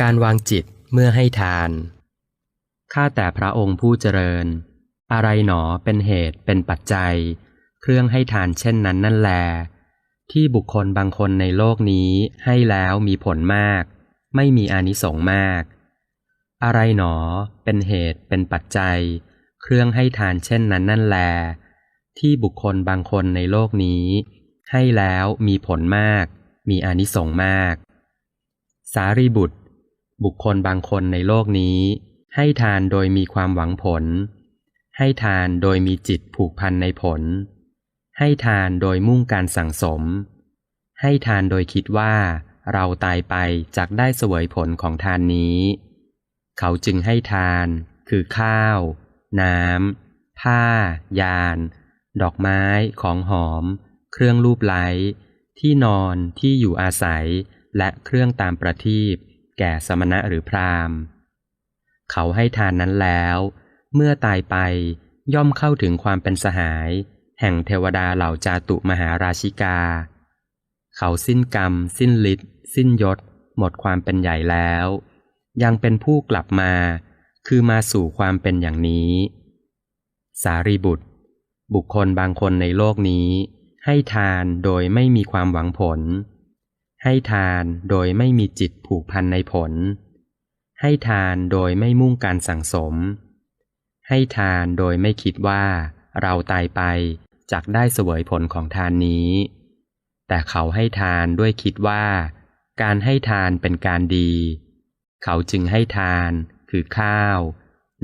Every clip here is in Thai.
การวางจิตเมื่อให้ทาน ข้าแต่พระองค์ผู้เจริญ อะไรหนอเป็นเหตุเป็นปัจจัย เครื่องให้ทานเช่นนั้นนั่นแล ที่บุคคลบางคนในโลกนี้ให้แล้วมีผลมาก ไม่มีอานิสงส์มาก อะไรหนอเป็นเหตุเป็นปัจจัย เครื่องให้ทานเช่นนั้นนั่นแล ที่บุคคลบางคนในโลกนี้ ให้แล้วมีผลมาก มีอานิสงส์มาก สารีบุตร บุคคลบางคนในโลกนี้ ให้ทานโดยมีความหวังผล ให้ทานโดยมีจิตผูกพันในผล ให้ทานโดยมุ่งการสั่งสม ให้ทานโดยคิดว่า เราตายไปจากได้เสวยผลของทานนี้ เขาจึงให้ทาน คือข้าว น้ำผ้า ยาน ดอกไม้ ของหอม เครื่องรูปไล้ที่นอนที่อยู่อาศัย และเครื่องตามประทีป แก่สมณะหรือพราหมณ์ เขาให้ทานนั้นแล้ว เมื่อตายไปย่อมเข้าถึงความเป็นสหาย แห่งเทวดาเหล่าจาตุมหาราชิกา เขาสิ้นกรรม สิ้นฤทธิ์สิ้นยศ หมดความเป็นใหญ่แล้ว ยังเป็นผู้กลับมา คือมาสู่ความเป็นอย่างนี้ สารีบุตร บุคคลบางคนในโลกนี้ ให้ทานโดยไม่มีความหวังผล ให้ทานโดยไม่มีจิตผูกพันในผล ให้ทานโดยไม่มุ่งการสั่งสม ให้ทานโดยไม่คิดว่า เราตายไปจากได้เสวยผลของทานนี้ แต่เขาให้ทานด้วยคิดว่า การให้ทานเป็นการดี เขาจึงให้ทานคือข้าว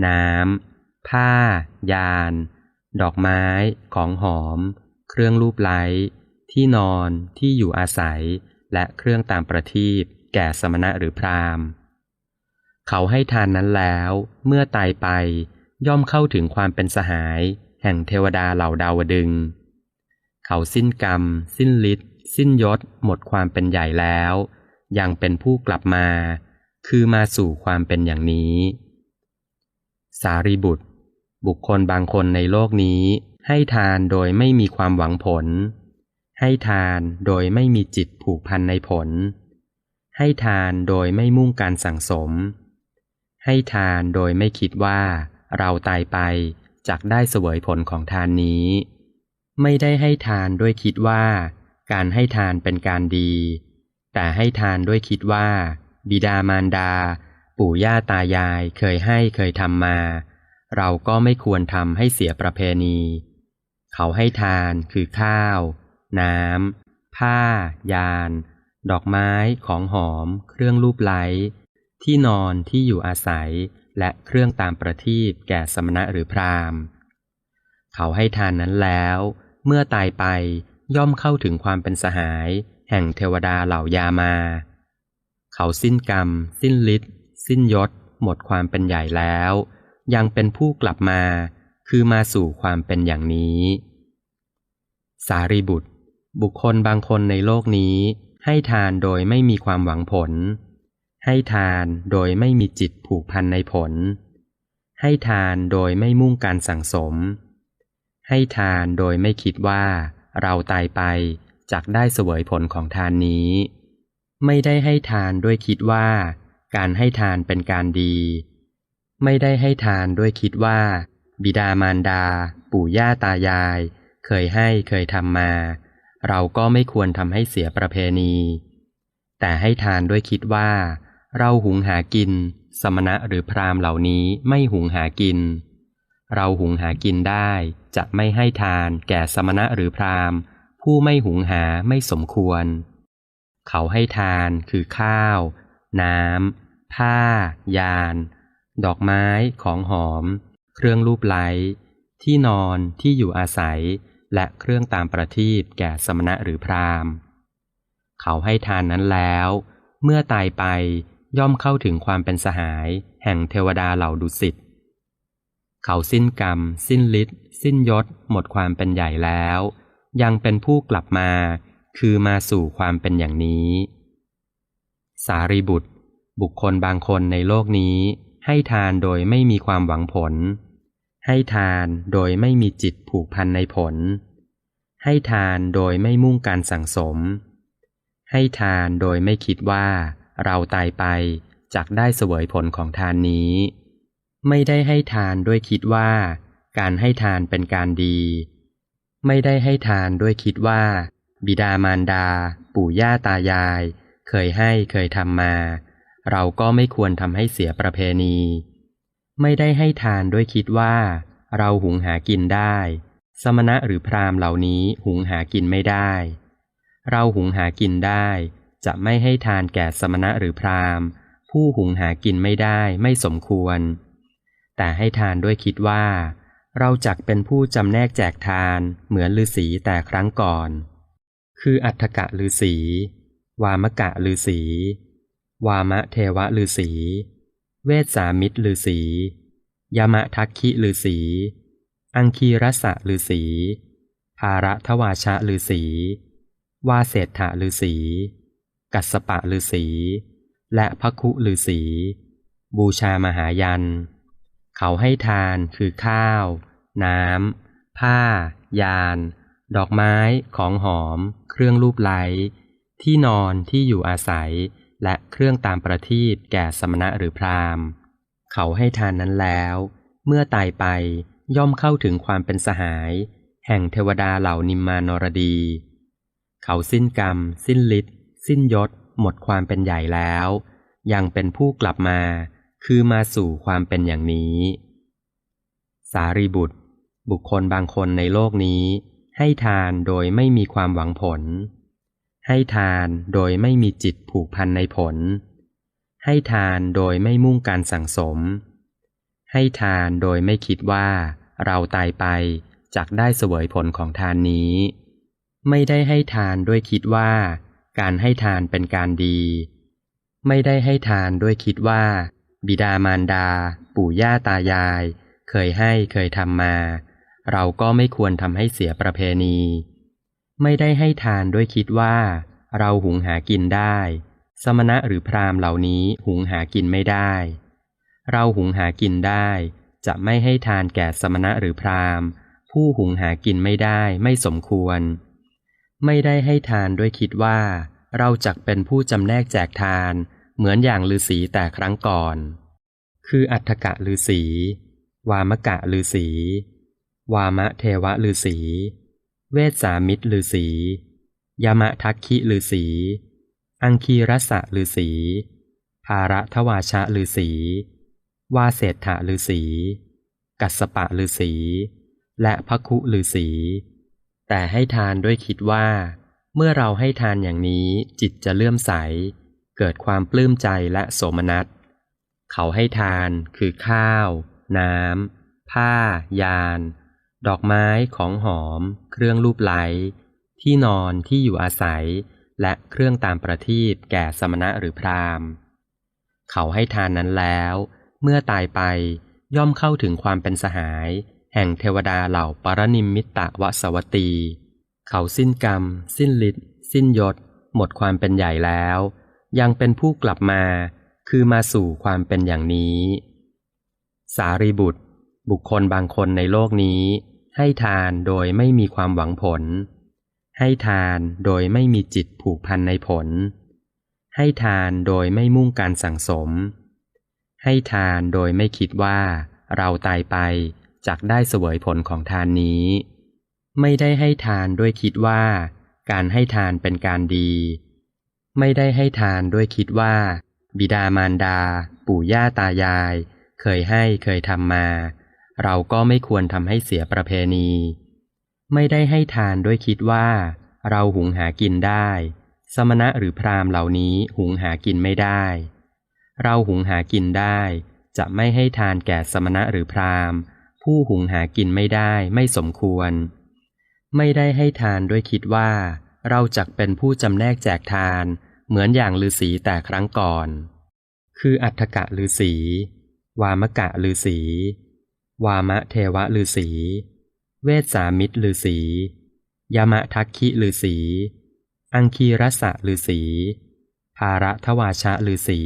น้ำ ผ้า ยาน ดอกไม้ ของหอม เครื่องรูปไล้ ที่นอน ที่อยู่อาศัย และเครื่องตามประทีปแก่สมณะหรือพราหมณ์ เขาให้ทานนั้นแล้ว เมื่อตายไปย่อมเข้าถึงความเป็นสหาย แห่งเทวดาเหล่าดาวดึง เขาสิ้นกรรม สิ้นฤทธิ์สิ้นยศ หมดความเป็นใหญ่แล้ว ยังเป็นผู้กลับมา คือมาสู่ความเป็นอย่างนี้ สารีบุตร บุคคลบางคนในโลกนี้ให้ทานโดยไม่มีความหวังผล ให้ทานโดยไม่มีจิตผูกพันในผล ให้ทานโดยไม่มุ่งการสั่งสม ให้ทานโดยไม่คิดว่า เราตายไปจากได้เสวยผลของทานนี้ ไม่ได้ให้ทานด้วยคิดว่า การให้ทานเป็นการดี แต่ให้ทานด้วยคิดว่า บิดามารดา ปู่ย่าตายายเคยให้เคยทำมา เราก็ไม่ควรทำให้เสียประเพณี เขาให้ทานคือข้าว น้ำ ผ้า ยาน ดอกไม้ ของหอม เครื่องรูปไล้ ที่นอนที่อยู่อาศัย และเครื่องตามประทีปแก่สมณะหรือพราหมณ์ เขาให้ทานนั้นแล้ว เมื่อตายไปย่อมเข้าถึงความเป็นสหาย แห่งเทวดาเหล่ายามา เขาสิ้นกรรม สิ้นฤทธิ์สิ้นยศ หมดความเป็นใหญ่แล้ว ยังเป็นผู้กลับมา คือมาสู่ความเป็นอย่างนี้ สารีบุตร บุคคลบางคนในโลกนี้ ให้ทานโดยไม่มีความหวังผล ให้ทานโดยไม่มีจิตผูกพันในผล ให้ทานโดยไม่มุ่งการสั่งสม ให้ทานโดยไม่คิดว่า เราตายไปจากได้เสวยผลของทานนี้ ไม่ได้ให้ทานด้วยคิดว่า การให้ทานเป็นการดี ไม่ได้ให้ทานด้วยคิดว่า บิดามารดา ปู่ย่าตายาย เคยให้เคยทำมา เราก็ไม่ควรทำให้เสียประเพณี แต่ให้ทานด้วยคิดว่า เราหุงหากิน สมณะหรือพราหมณ์เหล่านี้ไม่หุงหากิน เราหุงหากินได้ จะไม่ให้ทานแก่สมณะหรือพราหมณ์ ผู้ไม่หุงหาไม่สมควร เขาให้ทานคือข้าว น้ำผ้า ยาน ดอกไม้ของหอม เครื่องรูปไล้ที่นอนที่อยู่อาศัย และเครื่องตามประทีปแก่สมณะหรือพราหมณ์ เขาให้ทานนั้นแล้ว เมื่อตายไปย่อมเข้าถึงความเป็นสหาย แห่งเทวดาเหล่าดุสิต เขาสิ้นกรรม สิ้นฤทธิ์สิ้นยศ หมดความเป็นใหญ่แล้ว ยังเป็นผู้กลับมา คือมาสู่ความเป็นอย่างนี้ สารีบุตร บุคคลบางคนในโลกนี้ ให้ทานโดยไม่มีความหวังผล ให้ทานโดยไม่มีจิตผูกพันในผล ให้ทานโดยไม่มุ่งการสั่งสม ให้ทานโดยไม่คิดว่า เราตายไปจักได้เสวยผลของทานนี้ ไม่ได้ให้ทานด้วยคิดว่า การให้ทานเป็นการดี ไม่ได้ให้ทานด้วยคิดว่า บิดามารดา ปู่ย่าตายาย เคยให้เคยทำมา เราก็ไม่ควรทำให้เสียประเพณี ไม่ได้ให้ทานด้วยคิดว่า เราหุงหากินได้ สมณะหรือพราหมณ์เหล่านี้หุงหากินไม่ได้ เราหุงหากินได้ จะไม่ให้ทานแก่สมณะหรือพราหมณ์ ผู้หุงหากินไม่ได้ไม่สมควร แต่ให้ทานด้วยคิดว่า เราจักเป็นผู้จำแนกแจกทานเหมือนฤาษีแต่ครั้งก่อน คืออัฏฐกะฤาษีวามกะฤาษีวามะเทวะฤาษี เวสสามิตรฤาษียมะทักขิฤาษีอังคีรสะฤาษีภาระทวาชะฤาษีวาเศรษฐะฤาษีกัสสปะฤาษีและพระคุฤาษีบูชามหายัน เขาให้ทานคือข้าว น้ำ ผ้า ยาน ดอกไม้ ของหอม เครื่องรูปไล้ที่นอนที่อยู่อาศัย และเครื่องตามประทีปแก่สมณะหรือพราหมณ์ เขาให้ทานนั้นแล้ว เมื่อตายไปย่อมเข้าถึงความเป็นสหาย แห่งเทวดาเหล่านิมมานรดี เขาสิ้นกรรม สิ้นฤทธิ์สิ้นยศ หมดความเป็นใหญ่แล้ว ยังเป็นผู้กลับมา คือมาสู่ความเป็นอย่างนี้ สารีบุตร บุคคลบางคนในโลกนี้ ให้ทานโดยไม่มีความหวังผล ให้ทานโดยไม่มีจิตผูกพันในผล ให้ทานโดยไม่มุ่งการสั่งสม ให้ทานโดยไม่คิดว่า เราตายไปจักได้เสวยผลของทานนี้ ไม่ได้ให้ทานด้วยคิดว่า การให้ทานเป็นการดี ไม่ได้ให้ทานด้วยคิดว่า บิดามารดา ปู่ย่าตายาย เคยให้เคยทำมา เราก็ไม่ควรทำให้เสียประเพณี ไม่ได้ให้ทานด้วยคิดว่า เราหุงหากินได้ สมณะหรือพราหมณ์เหล่านี้หุงหากินไม่ได้ เราหุงหากินได้ จะไม่ให้ทานแก่สมณะหรือพราหมณ์ ผู้หุงหากินไม่ได้ไม่สมควร ไม่ได้ให้ทานด้วยคิดว่า เราจักเป็นผู้จำแนกแจกทาน เหมือนอย่างฤาษีแต่ครั้งก่อน คืออัฏฐกะฤาษีวามกะฤาษีวามะเทวะฤาษี เวสามิตรฤาษียามะทักขิฤาษีอังคีรสะฤาษีภาระทวาชะฤาษีวาเศรษฐะฤาษีกัสสปะฤาษีและพระคุฤาษีแต่ให้ทานด้วยคิดว่า เมื่อเราให้ทานอย่างนี้จิตจะเลื่อมใส เกิดความปลื้มใจและโสมนัส เขาให้ทานคือข้าว น้ำผ้ายาน ดอกไม้ของหอม เครื่องรูปไหล ที่นอนที่อยู่อาศัย และเครื่องตามประทีปแก่สมณะหรือพราหมณ์ เขาให้ทานนั้นแล้ว เมื่อตายไปย่อมเข้าถึงความเป็นสหาย แห่งเทวดาเหล่าปรนิมมิตะวสวตี เขาสิ้นกรรม สิ้นฤทธิ์สิ้นยศ หมดความเป็นใหญ่แล้ว ยังเป็นผู้กลับมา คือมาสู่ความเป็นอย่างนี้ สารีบุตร บุคคลบางคนในโลกนี้ ให้ทานโดยไม่มีความหวังผล ให้ทานโดยไม่มีจิตผูกพันในผล ให้ทานโดยไม่มุ่งการสั่งสม ให้ทานโดยไม่คิดว่า เราตายไปจักได้เสวยผลของทานนี้ ไม่ได้ให้ทานด้วยคิดว่า การให้ทานเป็นการดี ไม่ได้ให้ทานด้วยคิดว่า บิดามารดา ปู่ย่าตายาย เคยให้เคยทำมา เราก็ไม่ควรทำให้เสียประเพณี ไม่ได้ให้ทานด้วยคิดว่า เราหุงหากินได้ สมณะหรือพราหมณ์เหล่านี้หุงหากินไม่ได้ เราหุงหากินได้ จะไม่ให้ทานแก่สมณะหรือพราหมณ์ ผู้หุงหากินไม่ได้ไม่สมควร ไม่ได้ให้ทานด้วยคิดว่า เราจักเป็นผู้จำแนกแจกทาน เหมือนอย่างฤาษีแต่ครั้งก่อน คืออัฏฐกะฤาษีวามกะฤาษี วามะเทวะฤาษี เวสสามิตรฤาษียมะทักขิฤาษี อังคีรสะฤาษีภาระทวาชะฤาษี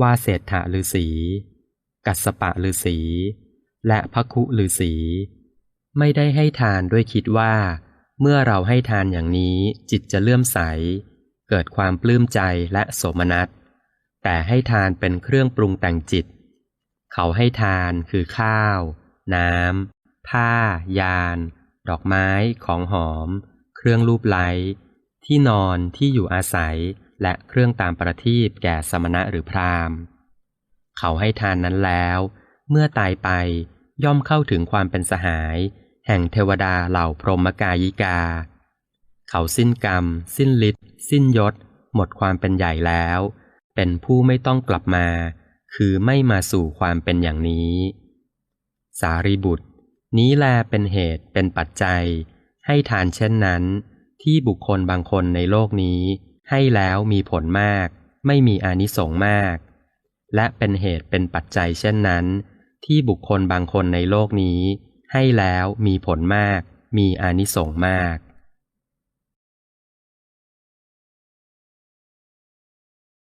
วาเศรษฐะฤาษี กัสปะฤาษี และพระคุฤาษี ไม่ได้ให้ทานด้วยคิดว่า เมื่อเราให้ทานอย่างนี้จิตจะเลื่อมใส เกิดความปลื้มใจและโสมนัส แต่ให้ทานเป็นเครื่องปรุงแต่งจิต เขาให้ทานคือข้าว น้ำ ผ้า ยาน ดอกไม้ ของหอม เครื่องรูปไล้ที่นอนที่อยู่อาศัย และเครื่องตามประทีปแก่สมณะหรือพราหมณ์ เขาให้ทานนั้นแล้ว เมื่อตายไปย่อมเข้าถึงความเป็นสหาย แห่งเทวดาเหล่าพรหมกายิกา เขาสิ้นกรรม สิ้นฤทธิ์สิ้นยศ หมดความเป็นใหญ่แล้ว เป็นผู้ไม่ต้องกลับมา คือไม่มาสู่ความเป็นอย่างนี้ สารีบุตร นี้แลเป็นเหตุเป็นปัจจัย ให้ทานเช่นนั้น ที่บุคคลบางคนในโลกนี้ ให้แล้วมีผลมาก ไม่มีอานิสงส์มาก และเป็นเหตุเป็นปัจจัยเช่นนั้น ที่บุคคลบางคนในโลกนี้ ให้แล้วมีผลมาก มีอานิสงส์มาก